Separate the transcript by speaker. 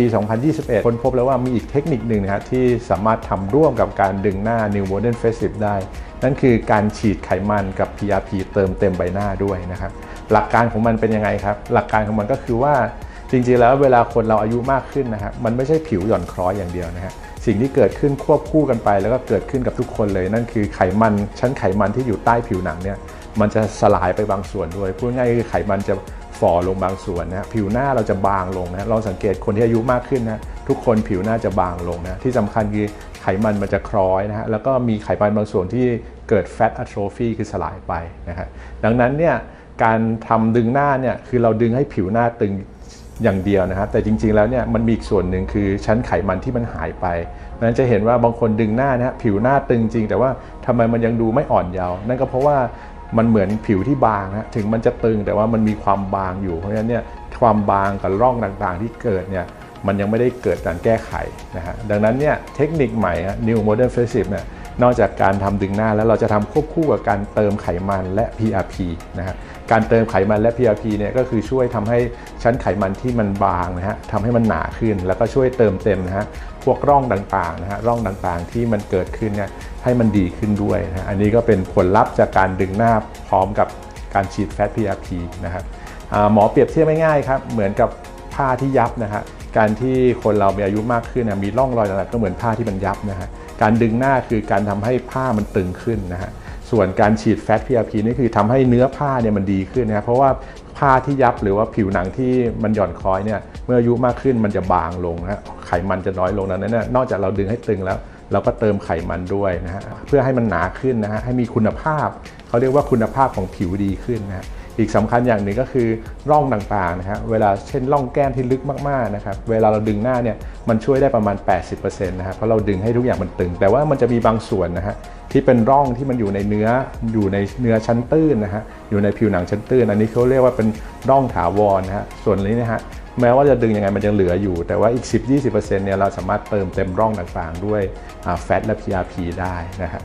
Speaker 1: ปี 2021ค้นพบแล้วว่ามีอีกเทคนิคหนึ่งนะครับที่สามารถทำร่วมกับการดึงหน้า New Modern Facelift ได้ นั่นคือการฉีดไขมันกับ PRP เติมเต็มใบหน้าด้วยนะครับ หลักการของมันเป็นยังไงครับ หลักการของมันก็คือว่าจริงๆ แล้วเวลาคนเราอายุมากขึ้นนะครับมันไม่ใช่ผิวหย่อนคล้อยอย่างเดียวนะฮะสิ่งที่เกิดขึ้นควบคู่กันไป แล้วก็เกิดขึ้นกับทุกคนเลย นั่นคือไขมันชั้นไขมันที่อยู่ใต้ผิวหนังเนี่ยมันจะสลายไปบางส่วนด้วยพูดง่ายๆคือไขมันจะ ฝ่อลงบางส่วนนะผิวหน้าเราจะบางลงนะลองสังเกตคนที่อายุมากขึ้นนะทุกคนผิวหน้าจะบางลงนะที่สำคัญคือไขมันมันจะคล้อยนะฮะแล้วก็มีไขมันบางส่วนที่เกิด fat atrophy คือสลายไปนะฮะดังนั้นเนี่ยการทำดึงหน้าเนี่ยคือเราดึงให้ผิวหน้าตึงอย่างเดียวนะครับแต่จริงๆแล้วเนี่ยมันมีอีกส่วนหนึ่งคือชั้นไขมันที่มันหายไปนั้นจะเห็นว่าบางคนดึงหน้านะฮะผิวหน้าตึงจริง แต่ว่าทำไมมันยังดูไม่อ่อนเยาว์นั่นก็เพราะว่า มันเหมือนผิวที่บางนะถึงมันจะตึงแต่ว่ามันมีความบางอยู่ เพราะฉะนั้นเนี่ยความบางกับร่องต่างๆที่เกิดเนี่ยมันยังไม่ได้เกิดการแก้ไขนะฮะดังนั้นเนี่ยเทคนิคใหม่ฮะ New Modern Facelift เนี่ย นอกจากการทำดึงหน้าแล้วเราจะทำควบคู่กับการเติมไขมันและ PRP นะฮะการเติมไขมันและ PRP เนี่ยก็คือช่วยทำให้ชั้นไขมันที่มันบางนะฮะทำให้มันหนาขึ้น แล้วก็ช่วยเติมเต็มนะฮะพวกร่องต่างๆนะฮะร่องต่างๆที่มันเกิดขึ้นเนี่ยให้มันดีขึ้นด้วยนะอันนี้ก็เป็นผลลัพธ์จากการดึงหน้าพร้อมกับการฉีดแฟต PRP นะครับหมอเปรียบเทียบง่ายๆครับเหมือนกับผ้าที่ยับนะฮะ การที่คนเรามีอายุมากขึ้นนะมีร่องรอยต่างๆก็เหมือนผ้าที่มันยับนะฮะการดึงหน้าคือการทำให้ผ้ามันตึงขึ้นนะฮะส่วนการฉีดแฟต PRP นี่คือทำให้เนื้อผ้าเนี่ยมันดีขึ้นนะเพราะว่าผ้าที่ยับหรือว่าผิวหนังที่มันหย่อนคล้อยเนี่ยเมื่ออายุมากขึ้นมันจะบางลงนะไขมันจะน้อยลงนั้นนี่ยนอกจากเราดึงให้ตึงแล้ว เราก็เติมไขมันด้วยนะฮะเพื่อให้มันหนาขึ้นนะฮะให้มีคุณภาพเขาเรียกว่าคุณภาพของผิวดีขึ้นนะฮะ อีกสำคัญอย่างหนึ่งก็คือร่องต่างๆนะฮะเวลาเช่นร่องแก้มที่ลึกมากๆนะครับเวลาเราดึงหน้าเนี่ยมันช่วยได้ประมาณ 80%นะฮะเพราะเราดึงให้ทุกอย่างมันตึง แต่ว่ามันจะมีบางส่วนนะฮะที่เป็นร่องที่มันอยู่ในเนื้ออยู่ในเนื้อชั้นตื้นนะฮะอยู่ในผิวหนังชั้นตื้น อันนี้เขาเรียกว่าเป็นร่องถาวรนะฮะส่วนนี้นะฮะแม้ว่าจะดึงยังไงมันยังเหลืออยู่ แต่ว่าอีก 10-20%เนี่ยเราสามารถเติมเต็มร่องต่างๆ ด้วยแฟตและ PRP ได้นะฮะ